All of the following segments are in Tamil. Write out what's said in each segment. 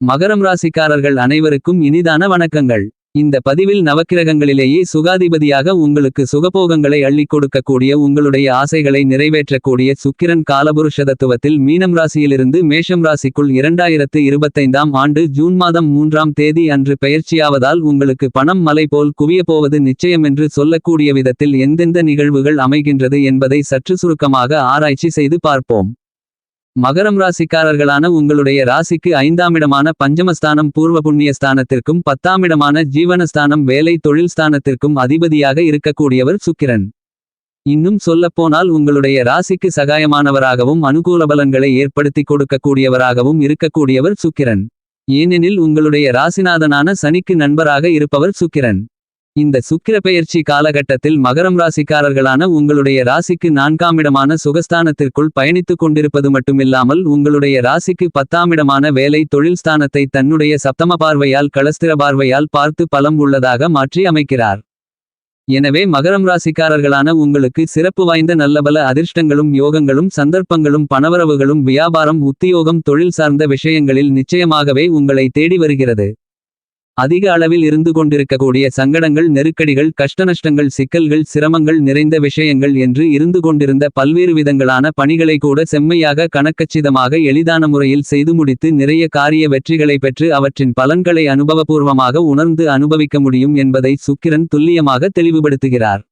மகரம் ராசிக்காரர்கள் அனைவருக்கும் இனிதான வணக்கங்கள். இந்த பதிவில் நவக்கிரகங்களிலேயே சுகாதிபதியாக உங்களுக்கு சுகபோகங்களை அள்ளிக் கொடுக்கக்கூடிய உங்களுடைய ஆசைகளை நிறைவேற்றக்கூடிய சுக்கிரன் காலபுருஷதத்துவத்தில் மீனம் ராசியிலிருந்து மேஷம் ராசிக்குள் இரண்டாயிரத்து இருபத்தைந்தாம் ஆண்டு ஜூன் மாதம் மூன்றாம் தேதி அன்று பெயர்ச்சியாவதால் உங்களுக்கு பணம் மலை போல் குவியப் போவது நிச்சயமென்று சொல்லக்கூடிய விதத்தில் எந்தெந்த நிகழ்வுகள் அமைகின்றது என்பதை சற்று சுருக்கமாக ஆராய்ச்சி செய்து பார்ப்போம். மகரம் ராசிக்காரர்களான உங்களுடைய ராசிக்கு ஐந்தாமிடமான பஞ்சமஸ்தானம் பூர்வ புண்ணிய ஸ்தானத்திற்கும் பத்தாமிடமான ஜீவனஸ்தானம் வேலை தொழில் ஸ்தானத்திற்கும் அதிபதியாக இருக்கக்கூடியவர் சுக்கிரன். இன்னும் சொல்லப்போனால் உங்களுடைய ராசிக்கு சகாயமானவராகவும் அனுகூல பலன்களை ஏற்படுத்தி கொடுக்கக்கூடியவராகவும் இருக்கக்கூடியவர் சுக்கிரன். ஏனெனில் உங்களுடைய ராசிநாதனான சனிக்கு நண்பராக இருப்பவர் சுக்கிரன். இந்த சுக்கிர பெயர்ச்சி காலகட்டத்தில் மகரம் ராசிக்காரர்களான உங்களுடைய ராசிக்கு நான்காமிடமான சுகஸ்தானத்திற்குள் பயணித்துக் கொண்டிருப்பது மட்டுமில்லாமல் உங்களுடைய ராசிக்கு பத்தாமிடமான வேலை தொழில் ஸ்தானத்தை தன்னுடைய சப்தம பார்வையால் களஸ்திர பார்வையால் பார்த்து பலம் உள்ளதாக மாற்றி அமைக்கிறார். எனவே மகரம் ராசிக்காரர்களான உங்களுக்கு சிறப்பு வாய்ந்த நல்லபல அதிர்ஷ்டங்களும் யோகங்களும் சந்தர்ப்பங்களும் பணவரவுகளும் வியாபாரம் உத்தியோகம் தொழில் சார்ந்த விஷயங்களில் நிச்சயமாகவே உங்களை தேடி வருகிறது. அதிக அளவில் இருந்து கொண்டிருக்கக்கூடிய சங்கடங்கள் நெருக்கடிகள் கஷ்டநஷ்டங்கள் சிக்கல்கள் சிரமங்கள் நிறைந்த விஷயங்கள் என்று இருந்து கொண்டிருந்த பல்வேறு விதங்களான பணிகளை கூட செம்மையாக கணக்கச்சிதமாக எளிதான முறையில் செய்து முடித்து நிறைய காரிய வெற்றிகளை பெற்று அவற்றின் பலன்களை அனுபவபூர்வமாக உணர்ந்து அனுபவிக்க முடியும் என்பதை சுக்கிரன் துல்லியமாக தெளிவுபடுத்துகிறார்.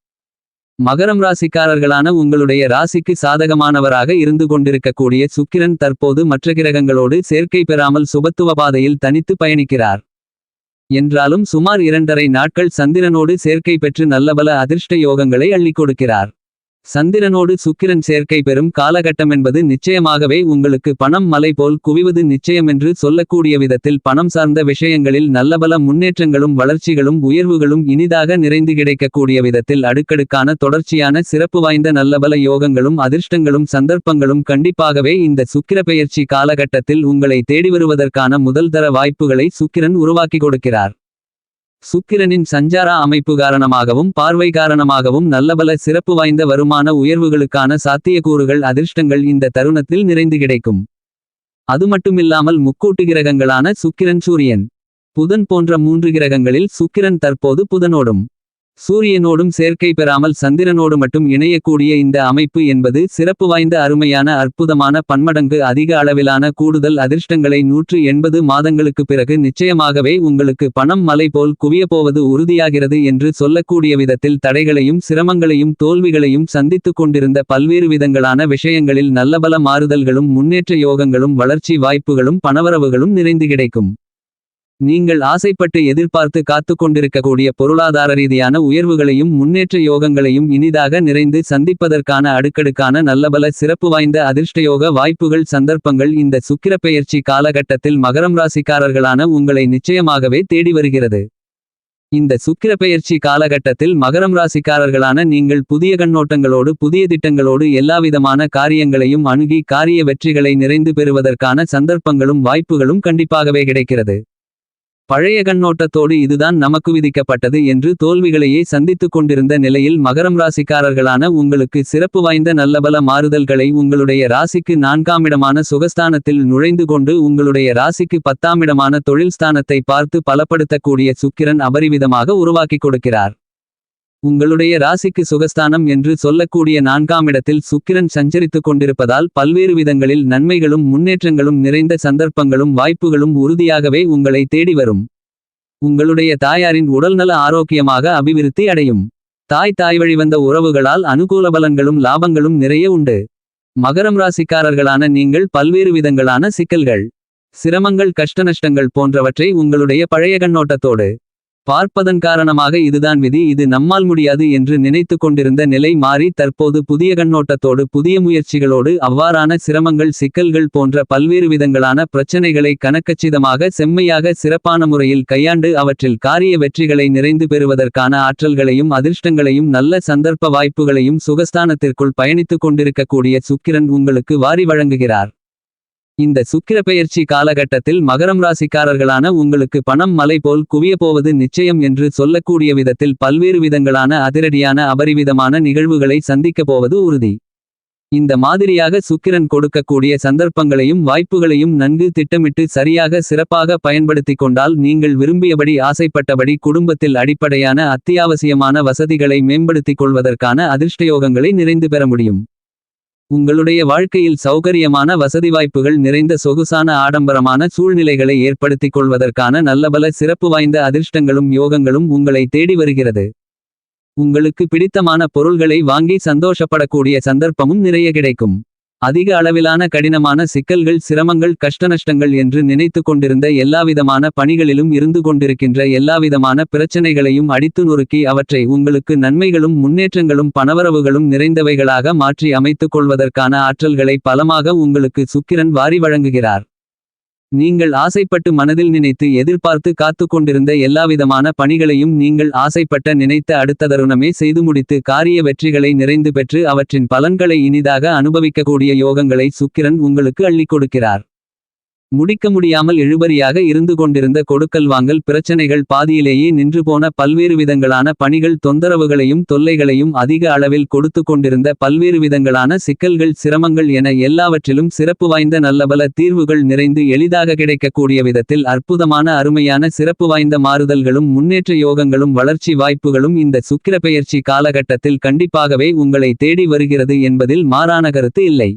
மகரம் ராசிக்காரர்களான உங்களுடைய ராசிக்கு சாதகமானவராக இருந்து கொண்டிருக்கக்கூடிய சுக்கிரன் தற்போது மற்ற கிரகங்களோடு சேர்க்கை பெறாமல் சுபத்துவ பாதையில் தனித்து பயணிக்கிறார். என்றாலும் சுமார் இரண்டரை நாட்கள் சந்திரனோடு சேர்க்கை பெற்று நல்லபல அதிர்ஷ்ட யோகங்களை அள்ளிக் கொடுக்கிறார். சந்திரனோடு சுக்கிரன் சேர்க்கை பெறும் காலகட்டமென்பது நிச்சயமாகவே உங்களுக்கு பணம் மலை போல் குவிவது நிச்சயமென்று சொல்லக்கூடிய விதத்தில் பணம் சார்ந்த விஷயங்களில் நல்லபல முன்னேற்றங்களும் வளர்ச்சிகளும் உயர்வுகளும் இனிதாக நிறைந்து கிடைக்கக்கூடிய விதத்தில் அடுக்கடுக்கான தொடர்ச்சியான சிறப்பு வாய்ந்த நல்லபல யோகங்களும் அதிர்ஷ்டங்களும் சந்தர்ப்பங்களும் கண்டிப்பாகவே இந்த சுக்கிர பெயர்ச்சி காலகட்டத்தில் உங்களை தேடி வருவதற்கான முதல் தர வாய்ப்புகளை சுக்கிரன் உருவாக்கி கொடுக்கிறார். சுக்கிரனின் சஞ்சாரா அமைப்பு காரணமாகவும் பார்வை காரணமாகவும் நல்லபல சிறப்பு வாய்ந்த வருமான உயர்வுகளுக்கான சாத்தியக்கூறுகள் அதிர்ஷ்டங்கள் இந்த தருணத்தில் நிறைந்து கிடைக்கும். அது மட்டுமில்லாமல் முக்கூட்டு கிரகங்களான சுக்கிரன் சூரியன். புதன் போன்ற மூன்று கிரகங்களில் சுக்கிரன் தற்போது புதனோடும். சூரியனோடும் சேர்க்கை பெறாமல் சந்திரனோடு மட்டும் இணையக்கூடிய இந்த அமைப்பு என்பது சிறப்பு வாய்ந்த அருமையான அற்புதமான பன்மடங்கு அதிக அளவிலான கூடுதல் அதிர்ஷ்டங்களை நூற்று எண்பது மாதங்களுக்கு பிறகு நிச்சயமாகவே உங்களுக்கு பணம் மலை போல் குவியப்போவது உறுதியாகிறது என்று சொல்லக்கூடிய விதத்தில் தடைகளையும் சிரமங்களையும் தோல்விகளையும் சந்தித்துக் கொண்டிருந்த பல்வேறு விதங்களான விஷயங்களில் நல்லபல மாறுதல்களும் முன்னேற்ற யோகங்களும் வளர்ச்சி வாய்ப்புகளும் பணவரவுகளும் நிறைந்து கிடைக்கும். நீங்கள் ஆசைப்பட்டு எதிர்பார்த்து காத்துக் கொண்டிருக்கக்கூடிய பொருளாதார ரீதியான உயர்வுகளையும் முன்னேற்ற யோகங்களையும் இனிதாக நிறைந்து சந்திப்பதற்கான அடுக்கடுக்கான நல்லபல சிறப்பு வாய்ந்த அதிர்ஷ்டயோக வாய்ப்புகள் சந்தர்ப்பங்கள் இந்த சுக்கிரப்பெயர்ச்சி காலகட்டத்தில் மகரம் ராசிக்காரர்களான உங்களை நிச்சயமாகவே தேடி வருகிறது. இந்த சுக்கிரப்பெயர்ச்சி காலகட்டத்தில் மகரம் ராசிக்காரர்களான நீங்கள் புதிய கண்ணோட்டங்களோடு புதிய திட்டங்களோடு எல்லாவிதமான காரியங்களையும் அணுகி காரிய வெற்றிகளை நிறைந்து பெறுவதற்கான சந்தர்ப்பங்களும் வாய்ப்புகளும் கண்டிப்பாகவே கிடைக்கிறது. பழைய கண்ணோட்டத்தோடு இதுதான் நமக்கு விதிக்கப்பட்டது என்று தோல்விகளையே சந்தித்துக் கொண்டிருந்த நிலையில் மகரம் ராசிக்காரர்களான உங்களுக்கு சிறப்பு வாய்ந்த நல்லபல மாறுதல்களை உங்களுடைய ராசிக்கு நான்காமிடமான சுகஸ்தானத்தில் நுழைந்து கொண்டு உங்களுடைய ராசிக்கு பத்தாமிடமான தொழில் ஸ்தானத்தை பார்த்து பலப்படுத்தக்கூடிய சுக்கிரன் அபரிவிதமாக உருவாக்கி கொடுக்கிறார். உங்களுடைய ராசிக்கு சுகஸ்தானம் என்று சொல்லக்கூடிய நான்காம் இடத்தில் சுக்கிரன் சஞ்சரித்துக் கொண்டிருப்பதால் பல்வேறு விதங்களில் நன்மைகளும் முன்னேற்றங்களும் நிறைந்த சந்தர்ப்பங்களும் வாய்ப்புகளும் உறுதியாகவே உங்களை தேடி வரும். உங்களுடைய தாயாரின் உடல்நல ஆரோக்கியமாக அபிவிருத்தி அடையும். தாய் தாய் வழிவந்த உறவுகளால் அனுகூல பலன்களும் லாபங்களும் நிறைய உண்டு. மகரம் ராசிக்காரர்களான நீங்கள் பல்வேறு விதங்களான சிக்கல்கள் சிரமங்கள் கஷ்டநஷ்டங்கள் போன்றவற்றை உங்களுடைய பழைய கண்ணோட்டத்தோடு பார்ப்பதன் காரணமாக இதுதான் விதி. இது நம்மால் முடியாது என்று நினைத்து கொண்டிருந்த நிலை மாறி தற்போது புதிய கண்ணோட்டத்தோடு புதிய முயற்சிகளோடு அவ்வாறான சிரமங்கள் சிக்கல்கள் போன்ற பல்வேறு விதங்களான பிரச்சனைகளை கணக்கச்சிதமாக செம்மையாக சிறப்பான முறையில் கையாண்டு அவற்றில் காரிய வெற்றிகளை நிறைந்து பெறுவதற்கான ஆற்றல்களையும் அதிர்ஷ்டங்களையும் நல்ல சந்தர்ப்ப வாய்ப்புகளையும் சுகஸ்தானத்திற்குள் பயணித்துக் கொண்டிருக்கக்கூடிய சுக்கிரன் உங்களுக்கு வாரி வழங்குகிறார். இந்த சுக்கிர பெயர்ச்சி காலகட்டத்தில் மகரம் ராசிக்காரர்களான உங்களுக்கு பணம் மலை போல் குவியப்போவது நிச்சயம் என்று சொல்லக்கூடிய விதத்தில் பல்வேறு விதங்களான அதிரடியான அபரிவிதமான நிகழ்வுகளை சந்திக்கப் போவது உறுதி. இந்த மாதிரியாக சுக்கிரன் கொடுக்கக்கூடிய சந்தர்ப்பங்களையும் வாய்ப்புகளையும் நன்கு திட்டமிட்டு சரியாக சிறப்பாக பயன்படுத்திக் கொண்டால் நீங்கள் விரும்பியபடி ஆசைப்பட்டபடி குடும்பத்தில் அடிப்படையான அத்தியாவசியமான வசதிகளை மேம்படுத்திக் கொள்வதற்கான அதிர்ஷ்டயோகங்களை நிறைந்து பெற முடியும். உங்களுடைய வாழ்க்கையில் சௌகரியமான வசதி வாய்ப்புகள் நிறைந்த சொகுசான ஆடம்பரமான சூழ்நிலைகளை ஏற்படுத்திக் கொள்வதற்கான நல்லபல சிறப்பு வாய்ந்த அதிர்ஷ்டங்களும் யோகங்களும் உங்களை தேடி வருகிறது. உங்களுக்கு பிடித்தமான பொருள்களை வாங்கி சந்தோஷப்படக்கூடிய சந்தர்ப்பமும் நிறைய கிடைக்கும். அதிக அளவிலான கடினமான சிக்கல்கள் சிரமங்கள் கஷ்டநஷ்டங்கள் என்று நினைத்து கொண்டிருந்த எல்லாவிதமான பணிகளிலும் இருந்து கொண்டிருக்கின்ற எல்லாவிதமான பிரச்சனைகளையும் அடித்து நொறுக்கி அவற்றை உங்களுக்கு நன்மைகளும் முன்னேற்றங்களும் பணவரவுகளும் நிறைந்தவைகளாக மாற்றி அமைத்துக் கொள்வதற்கான ஆற்றல்களை பலமாக உங்களுக்கு சுக்கிரன் வாரி வழங்குகிறார். நீங்கள் ஆசைப்பட்டு மனதில் நினைத்து எதிர்பார்த்து காத்து கொண்டிருந்த எல்லாவிதமான பணிகளையும் நீங்கள் ஆசைப்பட்ட நினைத்த அடுத்த தருணமே செய்து முடித்து காரிய வெற்றிகளை நிறைந்து பெற்று அவற்றின் பலன்களை இனிதாக அனுபவிக்கக்கூடிய யோகங்களை சுக்கிரன் உங்களுக்கு அள்ளிக் கொடுக்கிறார். முடிக்க முடியாமல் இழுபறியாக இருந்து கொண்டிருந்த கொடுக்கல் வாங்கல் பிரச்சனைகள் பாதியிலேயே நின்று போன பல்வேறு விதங்களான பணிகள் தொந்தரவுகளையும் தொல்லைகளையும் அதிக அளவில் கொடுத்து கொண்டிருந்த பல்வேறு விதங்களான சிக்கல்கள் சிரமங்கள் என எல்லாவற்றிலும் சிறப்பு வாய்ந்த நல்லபல தீர்வுகள் நிறைந்து எளிதாக கிடைக்கக்கூடிய விதத்தில் அற்புதமான அருமையான சிறப்பு வாய்ந்த மாறுதல்களும் முன்னேற்ற யோகங்களும் வளர்ச்சி வாய்ப்புகளும் இந்த சுக்கிர பெயர்ச்சி காலகட்டத்தில் கண்டிப்பாகவே உங்களை தேடி வருகிறது என்பதில் மாறான கருத்து இல்லை.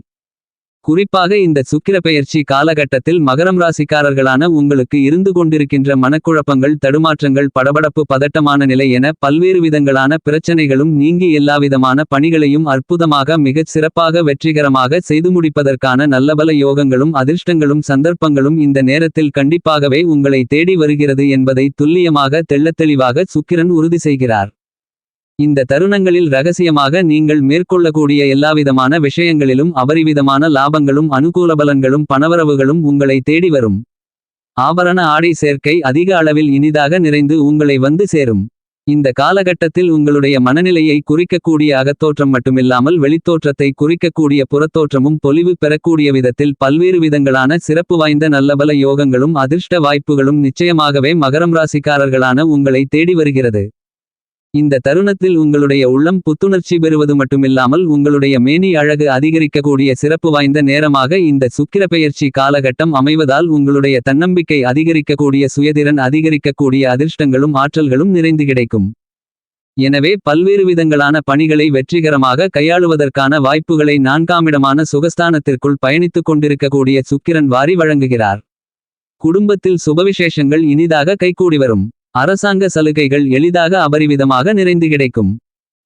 குறிப்பாக இந்த சுக்கிர பெயர்ச்சி காலகட்டத்தில் மகரம் ராசிக்காரர்களான உங்களுக்கு இருந்து கொண்டிருக்கின்ற மனக்குழப்பங்கள் தடுமாற்றங்கள் படபடப்பு பதட்டமான நிலை என பல்வேறு விதங்களான பிரச்சனைகளும் நீங்கி எல்லாவிதமான பணிகளையும் அற்புதமாக மிகச் சிறப்பாக வெற்றிகரமாக செய்து முடிப்பதற்கான நல்லபல யோகங்களும் அதிர்ஷ்டங்களும் சந்தர்ப்பங்களும் இந்த நேரத்தில் கண்டிப்பாகவே உங்களை தேடி வருகிறது என்பதை துல்லியமாக தெள்ளத்தெளிவாக சுக்கிரன் உறுதி செய்கிறார். இந்த தருணங்களில் ரகசியமாக நீங்கள் மேற்கொள்ளக்கூடிய எல்லாவிதமான விஷயங்களிலும் அபரிவிதமான லாபங்களும் அனுகூல பலன்களும் பணவரவுகளும் உங்களை தேடி வரும். ஆபரண ஆடை சேர்க்கை அதிக அளவில் இனிதாக நிறைந்து உங்களை வந்து சேரும். இந்த காலகட்டத்தில் உங்களுடைய மனநிலையை குறிக்கக்கூடிய அகத்தோற்றம் மட்டுமில்லாமல் வெளித்தோற்றத்தை குறிக்கக்கூடிய புறத்தோற்றமும் பொலிவு பெறக்கூடிய விதத்தில் பல்வேறு விதங்களான சிறப்பு வாய்ந்த நல்லபல யோகங்களும் அதிர்ஷ்ட வாய்ப்புகளும் நிச்சயமாகவே மகரம் ராசிக்காரர்களான உங்களை தேடி வருகிறது. இந்த தருணத்தில் உங்களுடைய உள்ளம் புத்துணர்ச்சி பெறுவது மட்டுமில்லாமல் உங்களுடைய மேனி அழகு அதிகரிக்கக்கூடிய சிறப்பு வாய்ந்த நேரமாக இந்த சுக்கிர பெயர்ச்சி காலகட்டம் அமைவதால் உங்களுடைய தன்னம்பிக்கை அதிகரிக்கக்கூடிய சுயதிறன் அதிகரிக்கக்கூடிய அதிர்ஷ்டங்களும் ஆற்றல்களும் நிறைந்து கிடைக்கும். எனவே பல்வேறு விதங்களான பணிகளை வெற்றிகரமாக கையாளுவதற்கான வாய்ப்புகளை நான்காமிடமான சுகஸ்தானத்திற்குள் பயணித்துக் கொண்டிருக்கக்கூடிய சுக்கிரன் வாரி வழங்குகிறார். குடும்பத்தில் சுபவிசேஷங்கள் இனிதாக கைகூடி வரும். அரசாங்க சலுகைகள் எளிதாக அபரிவிதமாக நிறைந்து கிடைக்கும்.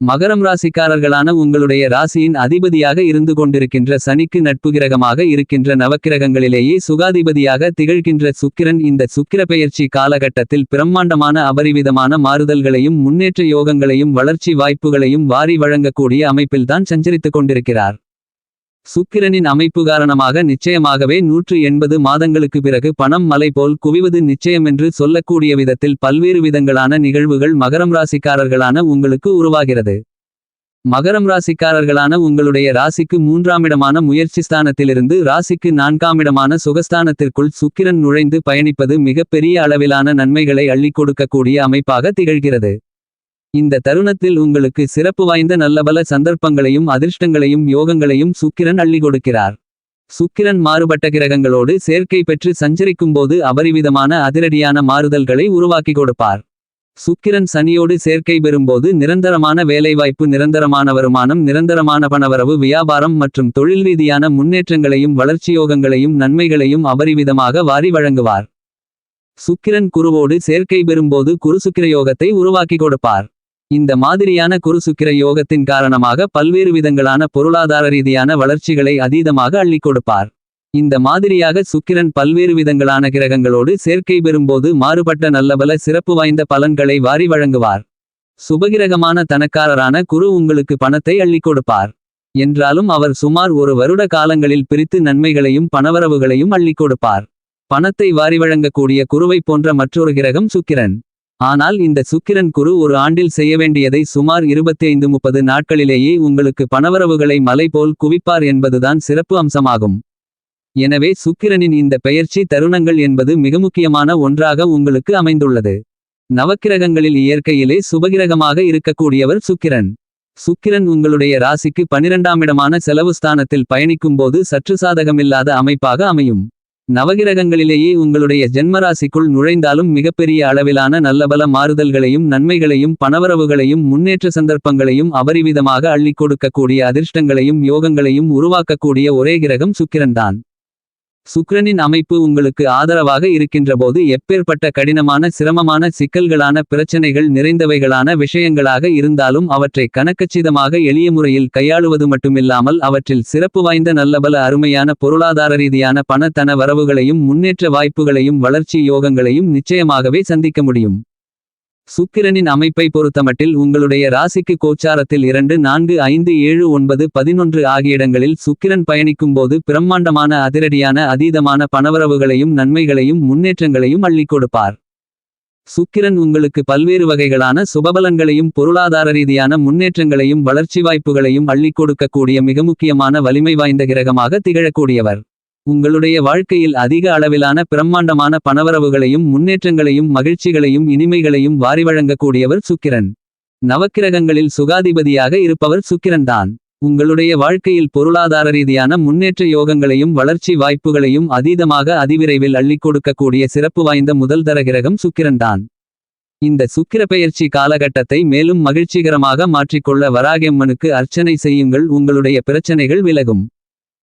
மகரம் ராசிக்காரர்களான உங்களுடைய ராசியின் அதிபதியாக இருந்து கொண்டிருக்கின்ற சனிக்கு நட்பு கிரகமாக இருக்கின்ற நவக்கிரகங்களிலேயே சுகாதிபதியாக திகழ்கின்ற சுக்கிரன் இந்த சுக்கிர பெயர்ச்சி காலகட்டத்தில் பிரம்மாண்டமான அபரிவிதமான மாறுதல்களையும் முன்னேற்ற யோகங்களையும் வளர்ச்சி வாய்ப்புகளையும் வாரி வழங்கக்கூடிய அமைப்பில்தான் சஞ்சரித்துக் கொண்டிருக்கிறார். சுக்கிரனின் அமைப்பு காரணமாக நிச்சயமாகவே நூற்று எண்பது மாதங்களுக்கு பிறகு பணம் மலை போல் குவிவது நிச்சயமென்று சொல்லக்கூடிய விதத்தில் பல்வேறு விதங்களான நிகழ்வுகள் மகரம் ராசிக்காரர்களான உங்களுக்கு உருவாகிறது. மகரம் ராசிக்காரர்களான உங்களுடைய ராசிக்கு மூன்றாமிடமான முயற்சி ஸ்தானத்திலிருந்து ராசிக்கு நான்காமிடமான சுகஸ்தானத்திற்குள் சுக்கிரன் நுழைந்து பயணிப்பது மிகப்பெரிய அளவிலான நன்மைகளை அள்ளிக் கொடுக்கக்கூடிய அமைப்பாக திகழ்கிறது. இந்த தருணத்தில் உங்களுக்கு சிறப்பு வாய்ந்த நல்லபல சந்தர்ப்பங்களையும் அதிர்ஷ்டங்களையும் யோகங்களையும் சுக்கிரன் அள்ளி கொடுக்கிறார். சுக்கிரன் மாறுபட்ட கிரகங்களோடு சேர்க்கை பெற்று சஞ்சரிக்கும்போது அபரிவிதமான அதிரடியான மாறுதல்களை உருவாக்கி கொடுப்பார். சுக்கிரன் சனியோடு சேர்க்கை பெறும்போது நிரந்தரமான வேலைவாய்ப்பு நிரந்தரமான வருமானம் நிரந்தரமான பணவரவு வியாபாரம் மற்றும் தொழில் ரீதியான முன்னேற்றங்களையும் வளர்ச்சியோகங்களையும் நன்மைகளையும் அபரிவிதமாக வாரி வழங்குவார். சுக்கிரன் குருவோடு சேர்க்கை பெறும்போது குருசுக்கிர யோகத்தை உருவாக்கி கொடுப்பார். இந்த மாதிரியான குருசுக்கிர யோகத்தின் காரணமாக பல்வேறு விதங்களான பொருளாதார ரீதியான வளர்ச்சிகளை அதீதமாக அள்ளிக் கொடுப்பார். இந்த மாதிரியாக சுக்கிரன் பல்வேறு விதங்களான கிரகங்களோடு சேர்க்கை பெறும்போது மாறுபட்ட நல்லபல சிறப்பு வாய்ந்த பலன்களை வாரி வழங்குவார். சுபகிரகமான தனக்காரரான குரு உங்களுக்கு பணத்தை அள்ளிக் கொடுப்பார். என்றாலும் அவர் சுமார் ஒரு வருட காலங்களில் பிரித்து நன்மைகளையும் பணவரவுகளையும் அள்ளிக் கொடுப்பார். பணத்தை வாரி வழங்கக்கூடிய குருவை போன்ற மற்றொரு கிரகம் சுக்கிரன். ஆனால் இந்த சுக்கிரன் குரு ஒரு ஆண்டில் செய்ய வேண்டியதை சுமார் 25 முப்பது நாட்களிலேயே உங்களுக்கு பணவரவுகளை மலை போல் குவிப்பார் என்பதுதான் சிறப்பு அம்சமாகும். எனவே சுக்கிரனின் இந்த பெயர்ச்சி தருணங்கள் என்பது மிக முக்கியமான ஒன்றாக உங்களுக்கு அமைந்துள்ளது. நவக்கிரகங்களில் இயற்கையிலே சுபகிரகமாக இருக்கக்கூடியவர் சுக்கிரன். சுக்கிரன் உங்களுடைய ராசிக்கு பனிரெண்டாம் இடமான செலவு ஸ்தானத்தில் பயணிக்கும்போது சற்று சாதகமில்லாத அமைப்பாக அமையும். நவகிரகங்களிலேயே உங்களுடைய ஜென்மராசிக்குள் நுழைந்தாலும் மிகப்பெரிய அளவிலான நல்லபல மாறுதல்களையும் நன்மைகளையும் பணவரவுகளையும் முன்னேற்ற சந்தர்ப்பங்களையும் அபரிவிதமாக அள்ளிக் கொடுக்கக்கூடிய அதிர்ஷ்டங்களையும் யோகங்களையும் உருவாக்கக்கூடிய ஒரே கிரகம் சுக்கிரன்தான். சுக்கிரனின் அமைப்பு உங்களுக்கு ஆதரவாக இருக்கின்றபோது எப்பேற்பட்ட கடினமான சிரமமான சிக்கல்களான பிரச்சனைகள் நிறைந்தவைகளான விஷயங்களாக இருந்தாலும் அவற்றை கணக்கச்சிதமாக எளிய முறையில் கையாளுவது மட்டுமில்லாமல் அவற்றில் சிறப்பு வாய்ந்த நல்லபல அருமையான பொருளாதார ரீதியான பணத்தன வரவுகளையும் முன்னேற்ற வாய்ப்புகளையும் வளர்ச்சி யோகங்களையும் நிச்சயமாகவே சந்திக்க முடியும். சுக்கிரனின் அமைப்பை பொறுத்தமட்டில் உங்களுடைய ராசிக்கு கோச்சாரத்தில் இரண்டு நான்கு ஐந்து ஏழு ஒன்பது பதினொன்று ஆகிய இடங்களில் சுக்கிரன் பயணிக்கும்போது பிரம்மாண்டமான அதிரடியான அதீதமான பணவரவுகளையும் நன்மைகளையும் முன்னேற்றங்களையும் அள்ளிக் கொடுப்பார். சுக்கிரன் உங்களுக்கு பல்வேறு வகைகளான சுபபலங்களையும் பொருளாதார ரீதியான முன்னேற்றங்களையும் வளர்ச்சி வாய்ப்புகளையும் அள்ளிக் கொடுக்கக்கூடிய மிக முக்கியமான வலிமை வாய்ந்த கிரகமாக திகழக்கூடியவர். உங்களுடைய வாழ்க்கையில் அதிக அளவிலான பிரம்மாண்டமான பணவரவுகளையும் முன்னேற்றங்களையும் மகிழ்ச்சிகளையும் இனிமைகளையும் வாரி வழங்கக்கூடியவர் சுக்கிரன். நவக்கிரகங்களில் சுகாதிபதியாக இருப்பவர் சுக்கிரன்தான் உங்களுடைய வாழ்க்கையில் பொருளாதார ரீதியான முன்னேற்ற யோகங்களையும் வளர்ச்சி வாய்ப்புகளையும் அதீதமாக அதிவிரைவில் அள்ளிக் கொடுக்கக்கூடிய சிறப்பு வாய்ந்த முதல் தர கிரகம் சுக்கிரன்தான் இந்த சுக்கிர பெயர்ச்சி காலகட்டத்தை மேலும் மகிழ்ச்சிகரமாக மாற்றிக்கொள்ள வராகெம்மனுக்கு அர்ச்சனை செய்யுங்கள். உங்களுடைய பிரச்சனைகள் விலகும்.